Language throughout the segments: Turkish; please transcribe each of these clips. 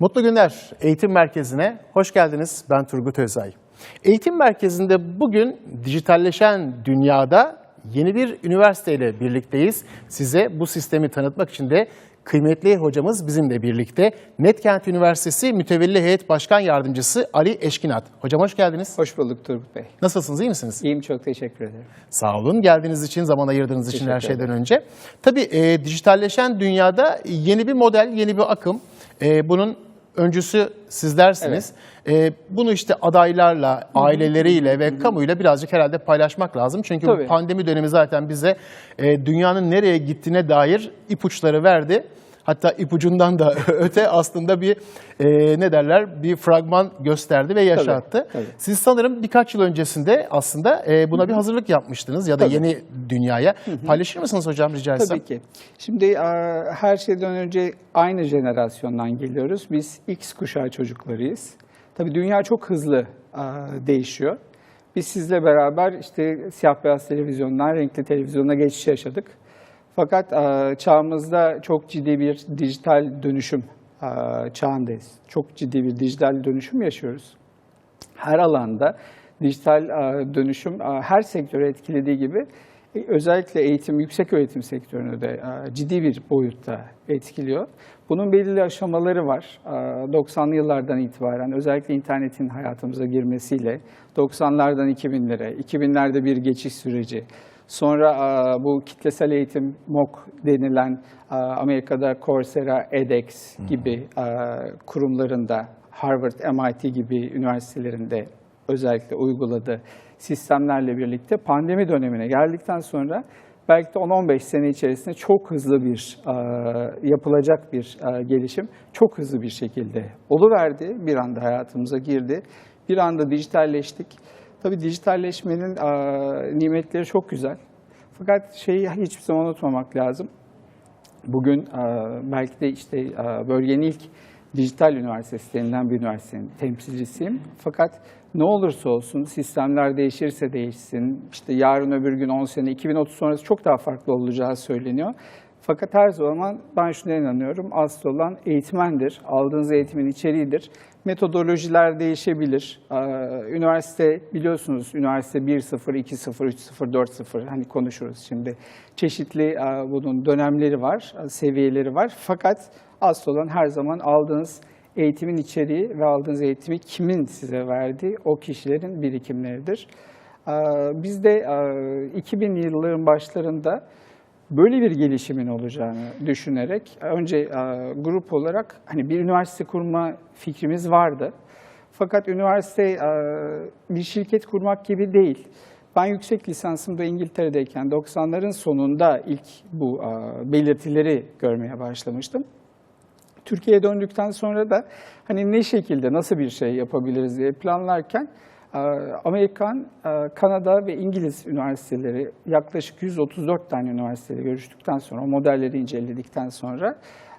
Mutlu günler. Eğitim Merkezi'ne hoş geldiniz. Ben Turgut Özay. Eğitim Merkezi'nde bugün dijitalleşen dünyada yeni bir üniversiteyle birlikteyiz. Size bu sistemi tanıtmak için de kıymetli hocamız bizimle birlikte. Netkent Üniversitesi Mütevelli Heyet Başkan Yardımcısı Ali Eşkinat. Hocam hoş geldiniz. Hoş bulduk Turgut Bey. Nasılsınız, iyi misiniz? İyiyim çok teşekkür ederim. Sağ olun. Geldiğiniz için, zaman ayırdığınız için her Teşekkür şeyden önce. Tabii e, dijitalleşen dünyada yeni bir model, yeni bir akım. E, bunun öncüsü sizlersiniz. E, bunu işte adaylarla, aileleriyle ve kamuyla birazcık herhalde paylaşmak lazım. Çünkü bu Tabii. pandemi dönemi zaten bize e, dünyanın nereye gittiğine dair ipuçları verdi. Hatta ipucundan da öte aslında bir e, ne derler bir fragman gösterdi ve yaşattı. tabii. Siz sanırım birkaç yıl öncesinde aslında e, buna bir hazırlık yapmıştınız ya da Tabii. yeni dünyaya. Paylaşır mısınız hocam rica etsem? Tabii ki. Şimdi her şeyden önce aynı jenerasyondan geliyoruz. Biz X kuşağı çocuklarıyız. Tabii dünya çok hızlı değişiyor. Biz sizle beraber işte siyah beyaz televizyondan renkli televizyona geçiş yaşadık. Fakat e, çağımızda çok ciddi bir dijital dönüşüm e, çağındayız. Çok ciddi bir dijital dönüşüm yaşıyoruz. her alanda dijital e, dönüşüm her sektörü etkilediği gibi özellikle eğitim, yüksek öğretim sektörünü de ciddi bir boyutta etkiliyor. Bunun belirli aşamaları var. E, 90'lı yıllardan itibaren özellikle internetin hayatımıza girmesiyle 90'lardan 2000'lere, 2000'lerde bir geçiş süreci. Sonra bu kitlesel eğitim MOOC denilen Amerika'da Coursera, edX gibi kurumlarında Harvard, MIT gibi üniversitelerinde özellikle uyguladığı sistemlerle birlikte pandemi dönemine geldikten sonra belki de 10-15 sene içerisinde çok hızlı bir yapılacak bir gelişim çok hızlı bir şekilde oluverdi. Bir anda hayatımıza girdi. Bir anda dijitalleştik. Tabii dijitalleşmenin nimetleri çok güzel. Fakat şeyi hiçbir zaman unutmamak lazım. Bugün belki de işte bölgenin ilk dijital üniversitesi denilen bir üniversitenin temsilcisiyim. Fakat ne olursa olsun sistemler değişirse değişsin, işte yarın öbür gün 10 sene, 2030 sonrası çok daha farklı olacağı söyleniyor. Fakat her zaman ben şuna inanıyorum, asıl olan eğitmendir, aldığınız eğitimin içeriğidir. Metodolojiler değişebilir. Ee, Üniversite biliyorsunuz, üniversite 1.0, 2.0, 3.0, 4.0 hani konuşuruz şimdi. Çeşitli e, bunun dönemleri var, e, seviyeleri var. Fakat asıl olan her zaman aldığınız eğitimin içeriği ve aldığınız eğitimi kimin size verdiği o kişilerin birikimleridir. Ee, Biz de e, 2000 yılların başlarında böyle bir gelişimin olacağını düşünerek önce e, grup olarak hani bir üniversite kurma fikrimiz vardı. Fakat üniversite e, bir şirket kurmak gibi değil. Ben yüksek lisansımda İngiltere'deyken 90'ların sonunda ilk bu e, belirtileri görmeye başlamıştım. Türkiye'ye döndükten sonra da hani ne şekilde, nasıl bir şey yapabiliriz diye planlarken Amerikan, e, Kanada ve İngiliz üniversiteleri yaklaşık 134 tane üniversiteyle görüştükten sonra, o modelleri inceledikten sonra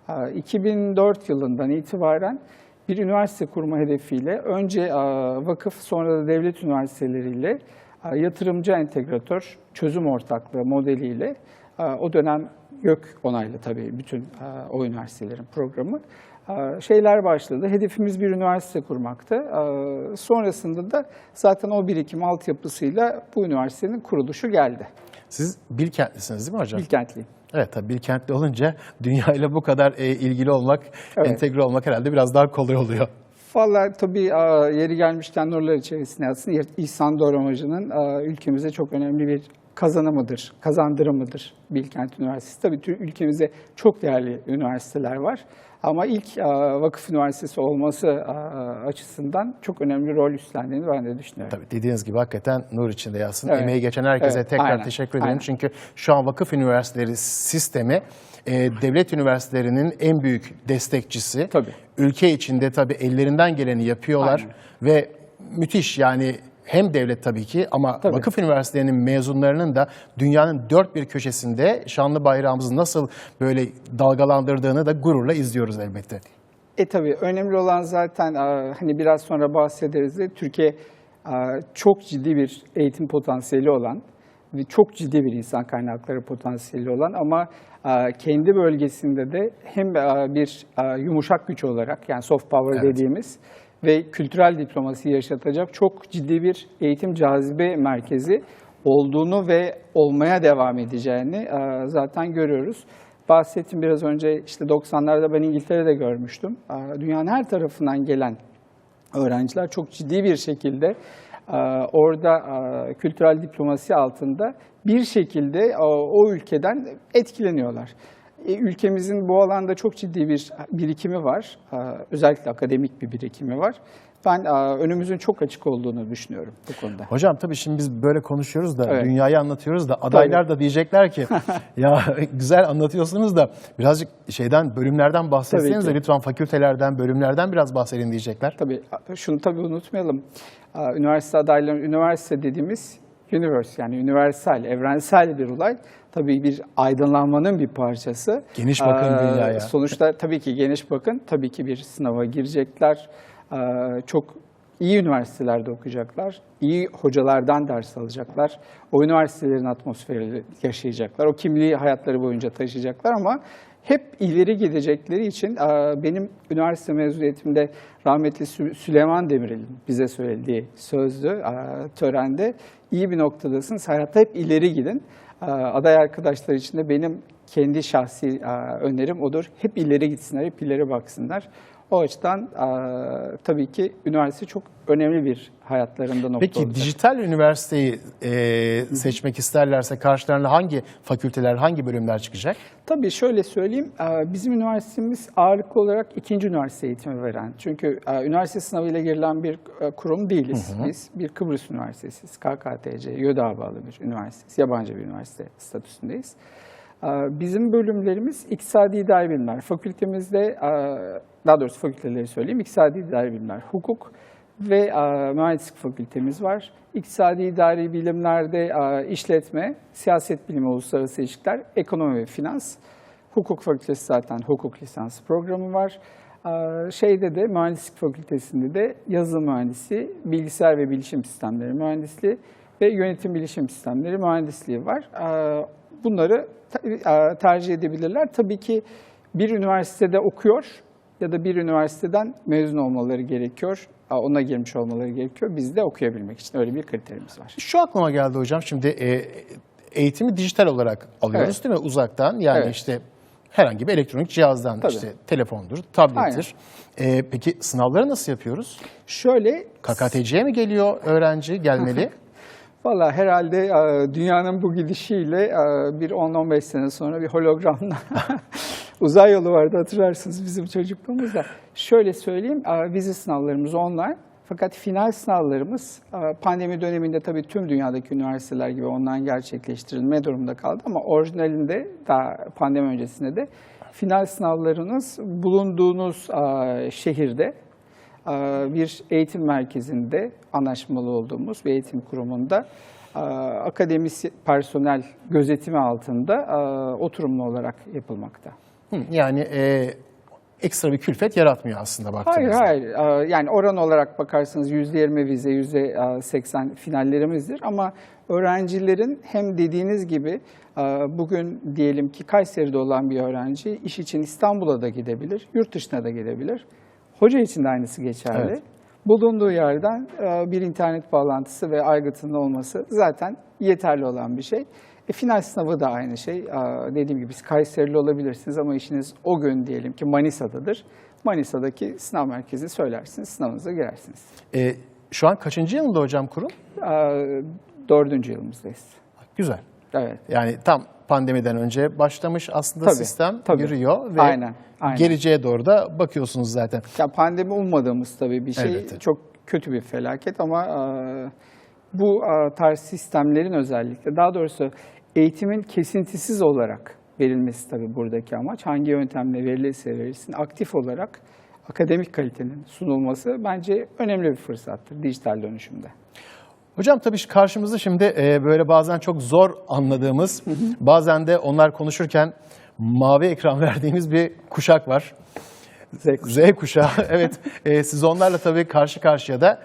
e, 2004 yılından itibaren bir üniversite kurma hedefiyle önce e, vakıf sonra da devlet üniversiteleriyle e, yatırımcı entegratör çözüm ortaklığı modeliyle e, o dönem YÖK onaylı tabii bütün e, o üniversitelerin programı. E, Şeyler başladı. Hedefimiz bir üniversite kurmaktı. E, Sonrasında da zaten o birikim altyapısıyla bu üniversitenin kuruluşu geldi. Siz Bilkentlisiniz değil mi hocam? Bilkentliyim. Evet tabii Bilkentli olunca dünyayla bu kadar e, ilgili olmak, Evet. entegre olmak herhalde biraz daha kolay oluyor. Vallahi tabii e, yeri gelmişken nurlar içerisinde aslında İhsan Doğramacı'nın e, ülkemize çok önemli bir kazanımıdır, kazandırımıdır Bilkent Üniversitesi. Tabii ülkemizde çok değerli üniversiteler var. Ama ilk e, vakıf üniversitesi olması e, açısından çok önemli rol üstlendiğini ben de düşünüyorum. Tabii dediğiniz gibi hakikaten nur içinde yatsın. Evet. Emeği geçen herkese Evet, tekrar aynen, teşekkür ederim. aynen. Çünkü şu an vakıf üniversiteleri sistemi e, devlet üniversitelerinin en büyük destekçisi. Tabii. Ülke içinde tabii ellerinden geleni yapıyorlar Aynen. ve müthiş yani hem devlet tabii ki ama Tabii. vakıf üniversitelerinin mezunlarının da dünyanın dört bir köşesinde şanlı bayrağımızı nasıl böyle dalgalandırdığını da gururla izliyoruz elbette. E tabii önemli olan zaten hani biraz sonra bahsederiz de Türkiye çok ciddi bir eğitim potansiyeli olan ve çok ciddi bir insan kaynakları potansiyeli olan ama kendi bölgesinde de hem bir yumuşak güç olarak yani soft power Evet. dediğimiz ve kültürel diplomasi yaşatacak çok ciddi bir eğitim cazibe merkezi olduğunu ve olmaya devam edeceğini e, zaten görüyoruz. Bahsettim biraz önce işte 90'larda ben İngiltere'de görmüştüm. E, Dünyanın her tarafından gelen öğrenciler çok ciddi bir şekilde e, orada kültürel diplomasi altında bir şekilde o ülkeden etkileniyorlar. E, Ülkemizin bu alanda çok ciddi bir birikimi var. E, Özellikle akademik bir birikimi var. Ben e, önümüzün çok açık olduğunu düşünüyorum bu konuda. Hocam tabii şimdi biz böyle konuşuyoruz da Evet. dünyayı anlatıyoruz da adaylar da diyecekler ki ya güzel anlatıyorsunuz da birazcık şeyden bölümlerden bahsetseniz de Tabii lütfen fakültelerden bölümlerden biraz bahsedin diyecekler. Tabii şunu tabii unutmayalım. Üniversite adayları, üniversite dediğimiz universe yani universal, evrensel bir olay. Tabii bir aydınlanmanın bir parçası. Geniş bakın Aa, dünyaya. Sonuçta tabii ki geniş bakın. Tabii ki bir sınava girecekler. Aa, Çok iyi üniversitelerde okuyacaklar. iyi hocalardan ders alacaklar. O üniversitelerin atmosferiyle yaşayacaklar. O kimliği hayatları boyunca taşıyacaklar ama hep ileri gidecekleri için aa, benim üniversite mezuniyetimde rahmetli Sü- Süleyman Demirel'in bize söylediği sözdü aa, törende. iyi bir noktadasınız. Hayatta hep ileri gidin. Aa, Aday arkadaşlar için de benim kendi şahsi aa, önerim odur. Hep ileri gitsinler, hep ileri baksınlar. O açıdan aa, tabii ki üniversite çok önemli bir hayatlarında nokta Peki olacak. dijital üniversiteyi e, seçmek isterlerse karşılarına hangi fakülteler, hangi bölümler çıkacak? Tabii şöyle söyleyeyim, e, bizim üniversitemiz ağırlıklı olarak ikinci üniversite eğitimi veren. Çünkü e, üniversite sınavıyla girilen bir e, kurum değiliz biz. Bir Kıbrıs Üniversitesi'yiz, KKTC, YÖDA bağlı bir üniversiteyiz, yabancı bir üniversite statüsündeyiz. E, Bizim bölümlerimiz İktisadi İdari Bilimler. Fakültemizde, e, daha doğrusu fakülteleri söyleyeyim, İktisadi İdari Bilimler, Hukuk ve e, Mühendislik Fakültemiz var. İktisadi İdari Bilimlerde e, işletme, siyaset bilimi, uluslararası ilişkiler, ekonomi ve finans. Hukuk Fakültesi zaten hukuk lisansı programı var. E, Şeyde de Mühendislik Fakültesinde de yazılım mühendisi, bilgisayar ve bilişim sistemleri mühendisliği ve yönetim bilişim sistemleri mühendisliği var. E, Bunları te- tercih edebilirler. Tabii ki bir üniversitede okuyor ya da bir üniversiteden mezun olmaları gerekiyor. Ona girmiş olmaları gerekiyor. Biz de okuyabilmek için öyle bir kriterimiz var. Şu aklıma geldi hocam. Şimdi e, eğitimi dijital olarak alıyoruz Evet. değil mi? Uzaktan yani Evet. işte herhangi bir elektronik cihazdan Tabii. işte telefondur, tablettir. E, peki sınavları nasıl yapıyoruz? Şöyle KKTC'ye mi geliyor öğrenci gelmeli? Valla herhalde e, dünyanın bu gidişiyle bir 10-15 sene sonra bir hologramla uzay yolu vardı hatırlarsınız bizim çocukluğumuzda. Şöyle söyleyeyim, vize sınavlarımız online. Fakat final sınavlarımız pandemi döneminde tabii tüm dünyadaki üniversiteler gibi online gerçekleştirilme durumunda kaldı ama orijinalinde daha pandemi öncesinde de final sınavlarınız bulunduğunuz şehirde bir eğitim merkezinde anlaşmalı olduğumuz bir eğitim kurumunda akademisi personel gözetimi altında oturumlu olarak yapılmakta. Hı, yani e, ekstra bir külfet yaratmıyor aslında Hayır baktığınızda. hayır E, yani oran olarak bakarsanız %20 vize %80 finallerimizdir ama öğrencilerin hem dediğiniz gibi e, bugün diyelim ki Kayseri'de olan bir öğrenci iş için İstanbul'a da gidebilir, yurt dışına da gidebilir. Hoca için de aynısı geçerli. Evet. Bulunduğu yerden e, bir internet bağlantısı ve aygıtının olması zaten yeterli olan bir şey. E, final sınavı da aynı şey. E, dediğim gibi siz Kayserili olabilirsiniz ama işiniz o gün diyelim ki Manisa'dadır. Manisa'daki sınav merkezi söylersiniz, sınavınıza girersiniz. E, şu an kaçıncı yılında hocam kurum? E, dördüncü yılımızdayız. Güzel. Evet. Yani tam pandemiden önce başlamış aslında Tabii, sistem tabii. yürüyor ve Aynen, aynen. geleceğe doğru da bakıyorsunuz zaten. Ya pandemi ummadığımız tabii bir şey. Elbette. Çok kötü bir felaket ama e, bu e, tarz sistemlerin özellikle daha doğrusu eğitimin kesintisiz olarak verilmesi tabii buradaki amaç. Hangi yöntemle verilirse verilsin aktif olarak akademik kalitenin sunulması bence önemli bir fırsattır dijital dönüşümde. Hocam tabii karşımızda şimdi e, böyle bazen çok zor anladığımız, bazen de onlar konuşurken mavi ekran verdiğimiz bir kuşak var. Z Z kuşağı. evet. E, siz onlarla tabii karşı karşıya da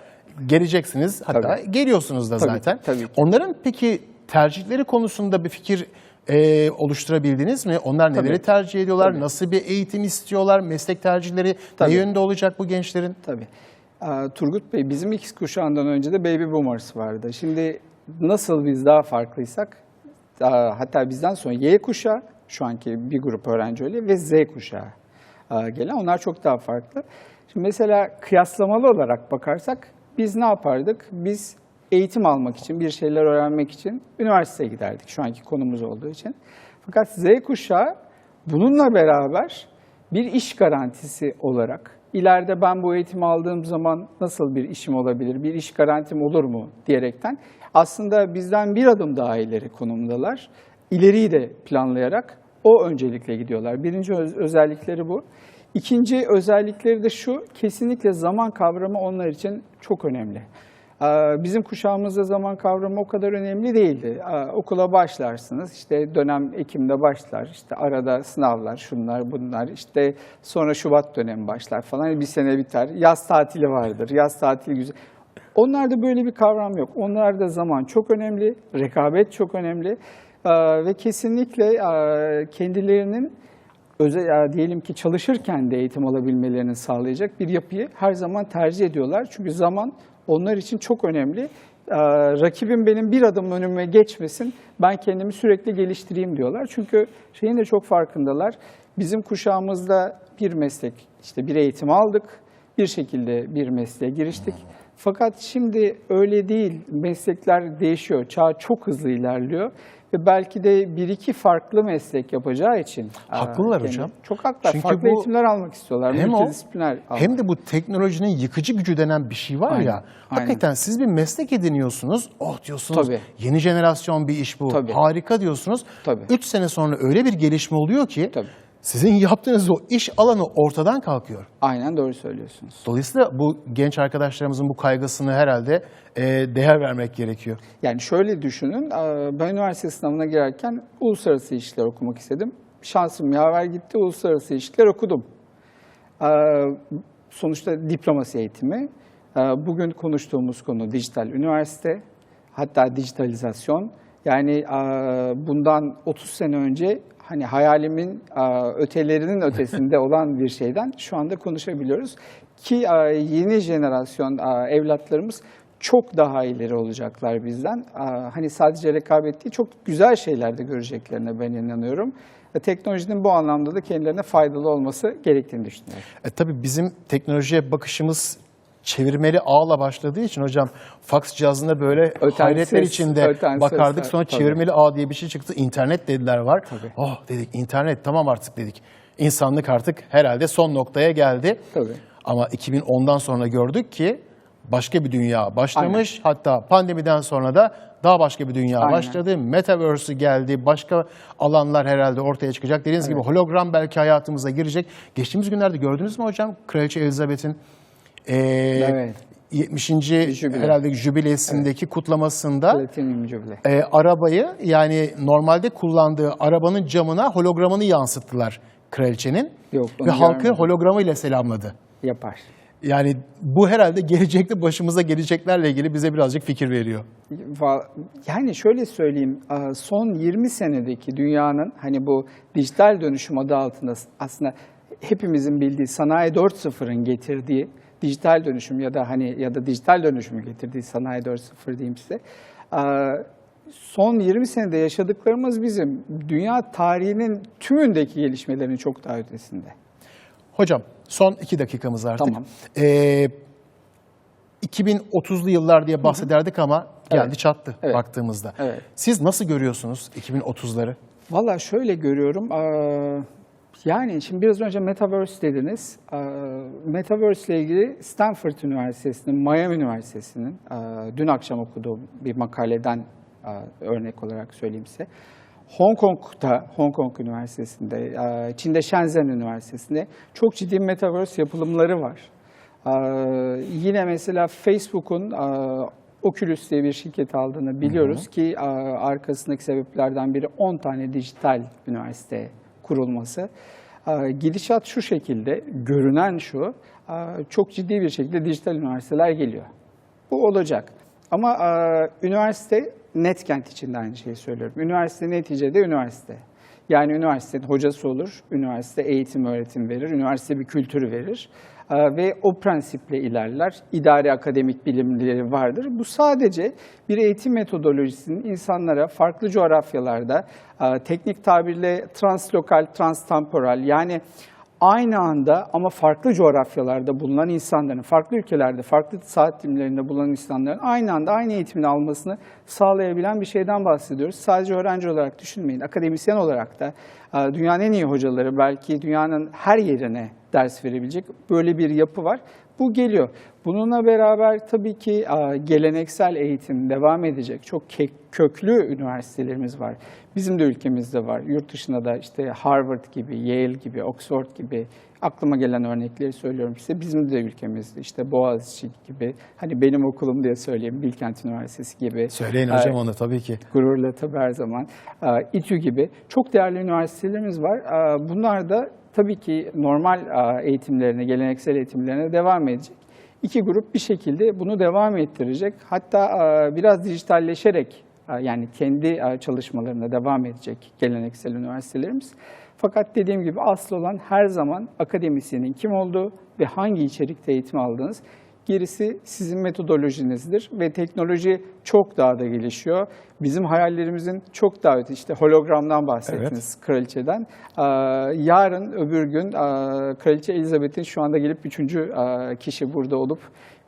geleceksiniz. Hatta Tabii. geliyorsunuz da Tabii, zaten. tabii. Onların peki tercihleri konusunda bir fikir e, oluşturabildiniz mi? Onlar neleri Tabii. tercih ediyorlar? Tabii. Nasıl bir eğitim istiyorlar? Meslek tercihleri Tabii. ne yönde olacak bu gençlerin? Tabii. Aa, Turgut Bey, bizim X kuşağından önce de Baby Boomers vardı. Şimdi nasıl biz daha farklıysak, hatta bizden sonra Y kuşağı, şu anki bir grup öğrenci öyle ve Z kuşağı aa, gelen, onlar çok daha farklı. Şimdi mesela kıyaslamalı olarak bakarsak biz ne yapardık? Biz eğitim almak için, bir şeyler öğrenmek için üniversiteye giderdik şu anki konumuz olduğu için. Fakat Z kuşağı bununla beraber bir iş garantisi olarak ileride ben bu eğitimi aldığım zaman nasıl bir işim olabilir, bir iş garantim olur mu diyerekten aslında bizden bir adım daha ileri konumdalar. İleriyi de planlayarak o öncelikle gidiyorlar. Birinci öz- özellikleri bu. İkinci özellikleri de şu, kesinlikle zaman kavramı onlar için çok önemli. Ee, Bizim kuşağımızda zaman kavramı o kadar önemli değildi. Ee, Okula başlarsınız, işte dönem Ekim'de başlar, işte arada sınavlar, şunlar bunlar, işte sonra Şubat dönemi başlar falan, bir sene biter. Yaz tatili vardır, yaz tatili güzel. Onlarda böyle bir kavram yok. Onlarda zaman çok önemli, rekabet çok önemli Ee, ve kesinlikle e, kendilerinin özel ya diyelim ki çalışırken de eğitim alabilmelerini sağlayacak bir yapıyı her zaman tercih ediyorlar. Çünkü zaman onlar için çok önemli. Ee, rakibim benim bir adım önüme geçmesin, ben kendimi sürekli geliştireyim diyorlar. Çünkü şeyin de çok farkındalar. Bizim kuşağımızda bir meslek, işte bir eğitim aldık, bir şekilde bir mesleğe giriştik. Fakat şimdi öyle değil. Meslekler değişiyor. Çağ çok hızlı ilerliyor. Ve belki de bir iki farklı meslek yapacağı için. Haklılar aa, hocam. Çok haklılar. Çünkü farklı bu- eğitimler almak istiyorlar. Hem o almak. hem de bu teknolojinin yıkıcı gücü denen bir şey var Aynen, ya. aynen. Hakikaten siz bir meslek ediniyorsunuz. Oh diyorsunuz. Tabii. Yeni jenerasyon bir iş bu. Tabii. Harika diyorsunuz. Tabii. 3 sene sonra öyle bir gelişme oluyor ki Tabii. Sizin yaptığınız o iş alanı ortadan kalkıyor. Aynen doğru söylüyorsunuz. Dolayısıyla bu genç arkadaşlarımızın bu kaygısını herhalde e, değer vermek gerekiyor. Yani şöyle düşünün, e, ben üniversite sınavına girerken uluslararası ilişkiler okumak istedim. Şansım yaver gitti, uluslararası ilişkiler okudum. E, Sonuçta diplomasi eğitimi. E, Bugün konuştuğumuz konu dijital üniversite, hatta dijitalizasyon. Yani bundan 30 sene önce hani hayalimin e, ötelerinin ötesinde olan bir şeyden şu anda konuşabiliyoruz. Ki e, yeni jenerasyon e, evlatlarımız çok daha ileri olacaklar bizden. E, Hani sadece rekabet değil, çok güzel şeyler de göreceklerine ben inanıyorum. Ve Teknolojinin bu anlamda da kendilerine faydalı olması gerektiğini düşünüyorum. E, tabii bizim teknolojiye bakışımız çevirmeli ağla başladığı için hocam fax cihazında böyle Öten hayretler ses, içinde bakardık sesler, sonra tabii. çevirmeli ağ diye bir şey çıktı. İnternet dediler var. Tabii. Oh dedik internet tamam artık dedik. İnsanlık artık herhalde son noktaya geldi. Tabii. Ama 2010'dan sonra gördük ki başka bir dünya başlamış. Hatta pandemiden sonra da daha başka bir dünya Aynen. başladı. Metaverse geldi. Başka alanlar herhalde ortaya çıkacak. Dediğiniz gibi hologram belki hayatımıza girecek. Geçtiğimiz günlerde gördünüz mü hocam? Kraliçe Elizabeth'in e, Evet. 70. Jübile. herhalde jübilesindeki kutlamasında Platinum Jubilee. e, arabayı yani normalde kullandığı arabanın camına hologramını yansıttılar kraliçenin. Yok, Ve halkı görmedim. hologramıyla selamladı. Yapar. Yani bu herhalde gelecekte başımıza geleceklerle ilgili bize birazcık fikir veriyor. Yani şöyle söyleyeyim, son 20 senedeki dünyanın hani bu dijital dönüşüm adı altında aslında hepimizin bildiği sanayi 4.0'ın getirdiği dijital dönüşüm ya da hani ya da dijital dönüşümü getirdiği sanayi 4.0 diyeyim size. Son 20 senede yaşadıklarımız bizim dünya tarihinin tümündeki gelişmelerin çok daha ötesinde. Hocam son iki dakikamız artık. Tamam. Ee, 2030'lu yıllar diye bahsederdik ama geldi Evet. çattı Evet. baktığımızda. Evet. Siz nasıl görüyorsunuz 2030'ları? Valla şöyle görüyorum. eee, Yani şimdi biraz önce Metaverse dediniz. Eee, Metaverse ile ilgili Stanford Üniversitesi'nin, Miami Üniversitesi'nin eee, dün akşam okuduğum bir makaleden eee, örnek olarak söyleyeyim size. Hong Kong'da, Hong Kong Üniversitesi'nde, eee, Çin'de Shenzhen Üniversitesi'nde çok ciddi Metaverse yapılımları var. Yine mesela Facebook'un Oculus diye bir şirket aldığını biliyoruz ki eee, arkasındaki sebeplerden biri 10 tane dijital üniversite kurulması. Gidişat şu şekilde, görünen şu, çok ciddi bir şekilde dijital üniversiteler geliyor. Bu olacak. Ama üniversite Netkent için de aynı şeyi söylüyorum. Üniversite neticede üniversite. Yani üniversitenin hocası olur, üniversite eğitim öğretim verir, üniversite bir kültürü verir E, ve o prensiple ilerler. İdari akademik bilimleri vardır. Bu sadece bir eğitim metodolojisinin insanlara farklı coğrafyalarda e, teknik tabirle translokal, transtemporal yani aynı anda ama farklı coğrafyalarda bulunan insanların, farklı ülkelerde, farklı saat dilimlerinde bulunan insanların aynı anda aynı eğitimini almasını sağlayabilen bir şeyden bahsediyoruz. Sadece öğrenci olarak düşünmeyin, akademisyen olarak da e, dünyanın en iyi hocaları belki dünyanın her yerine ders verebilecek böyle bir yapı var. Bu geliyor. Bununla beraber tabii ki geleneksel eğitim devam edecek. Çok köklü üniversitelerimiz var. Bizim de ülkemizde var. Yurt dışında da işte Harvard gibi, Yale gibi, Oxford gibi aklıma gelen örnekleri söylüyorum size. Bizim de ülkemizde işte Boğaziçi gibi, hani benim okulum diye söyleyeyim, Bilkent Üniversitesi gibi. Söyleyin hocam onu tabii ki. gururla tabii her zaman. İTÜ gibi çok değerli üniversitelerimiz var. Bunlar da tabii ki normal eğitimlerine, geleneksel eğitimlerine devam edecek. İki grup bir şekilde bunu devam ettirecek. Hatta biraz dijitalleşerek yani kendi çalışmalarına devam edecek geleneksel üniversitelerimiz. Fakat dediğim gibi asıl olan her zaman akademisyenin kim olduğu ve hangi içerikte eğitim aldığınız. Gerisi sizin metodolojinizdir ve teknoloji çok daha da gelişiyor. Bizim hayallerimizin çok daha öte. İşte hologramdan bahsettiniz kraliçeden. Ee, yarın öbür gün Kraliçe Elizabeth'in şu anda gelip üçüncü kişi burada olup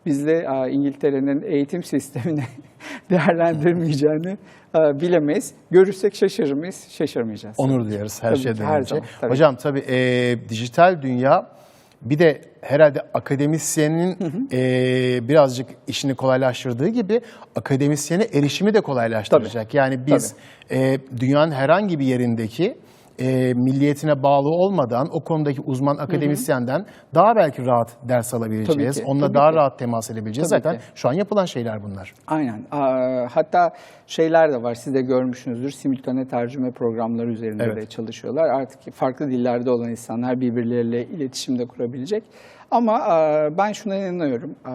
bizle e, İngiltere'nin eğitim sistemini değerlendirmeyeceğini bilemeyiz. Görürsek şaşırır mıyız? Şaşırmayacağız. Onur duyarız her Tabii şeyden her önce. zaman, tabii. Hocam tabii e, dijital dünya bir de herhalde akademisyenin e, birazcık işini kolaylaştırdığı gibi akademisyene erişimi de kolaylaştıracak. Yani biz e, dünyanın herhangi bir yerindeki e, milliyetine bağlı olmadan o konudaki uzman akademisyenden daha belki rahat ders alabileceğiz. Tabii ki, Onunla tabii daha ki. rahat temas edebileceğiz. Tabii Zaten ki. şu an yapılan şeyler bunlar. Aynen. Aa, Hatta şeyler de var, siz de görmüşsünüzdür. Simültane tercüme programları üzerinde Evet. de çalışıyorlar. Artık farklı dillerde olan insanlar birbirleriyle iletişim de kurabilecek. Ama aa, ben şuna inanıyorum. Aa,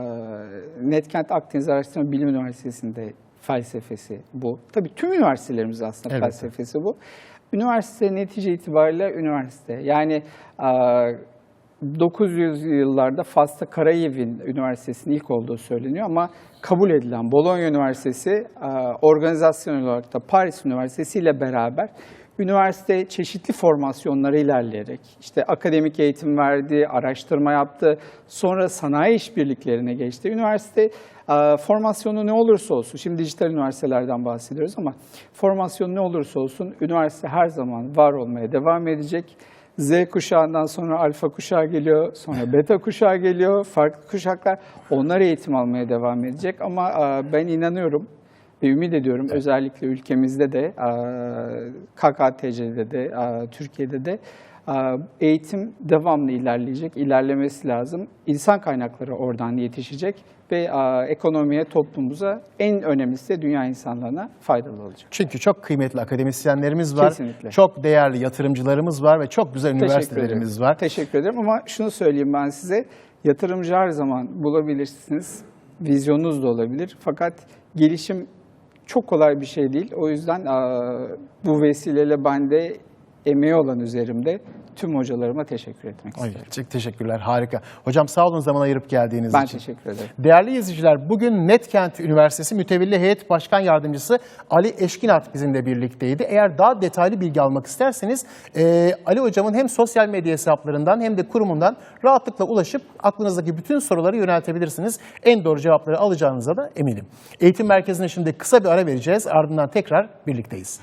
Netkent Akdeniz Araştırma Bilim Üniversitesi'nde felsefesi bu. Tabii tüm üniversitelerimiz aslında Evet. felsefesi bu. Üniversite netice itibariyle üniversite. Yani aa, 900 yıllarda Fas'ta Karayev'in üniversitesinin ilk olduğu söyleniyor ama kabul edilen Bologna Üniversitesi organizasyon olarak da Paris Üniversitesi ile beraber üniversite çeşitli formasyonlara ilerleyerek işte akademik eğitim verdi, araştırma yaptı, sonra sanayi işbirliklerine geçti. Üniversite e, formasyonu ne olursa olsun, şimdi dijital üniversitelerden bahsediyoruz ama formasyon ne olursa olsun üniversite her zaman var olmaya devam edecek. Z kuşağından sonra alfa kuşağı geliyor, sonra beta kuşağı geliyor, farklı kuşaklar. Onlar eğitim almaya devam edecek ama e, ben inanıyorum ve ümit ediyorum özellikle ülkemizde de, KKTC'de de, Türkiye'de de eğitim devamlı ilerleyecek, ilerlemesi lazım. İnsan kaynakları oradan yetişecek ve ekonomiye, toplumumuza en önemlisi de dünya insanlarına faydalı olacak. Çünkü çok kıymetli akademisyenlerimiz var. Kesinlikle. Çok değerli yatırımcılarımız var ve çok güzel üniversitelerimiz var. Teşekkür ederim ama şunu söyleyeyim ben size. Yatırımcı her zaman bulabilirsiniz. Vizyonunuz da olabilir. Fakat gelişim çok kolay bir şey değil. O yüzden bu vesileyle ben de emeği olan üzerimde tüm hocalarıma teşekkür etmek Ay, isterim. çok teşekkürler, harika. Hocam sağ olun zaman ayırıp geldiğiniz Ben için. teşekkür ederim. Değerli izleyiciler, bugün Netkent Üniversitesi Mütevelli Heyet Başkan Yardımcısı Ali Eşkinat bizimle birlikteydi. Eğer daha detaylı bilgi almak isterseniz e, Ali Hocam'ın hem sosyal medya hesaplarından hem de kurumundan rahatlıkla ulaşıp aklınızdaki bütün soruları yöneltebilirsiniz. En doğru cevapları alacağınıza da eminim. Eğitim merkezine şimdi kısa bir ara vereceğiz. Ardından tekrar birlikteyiz.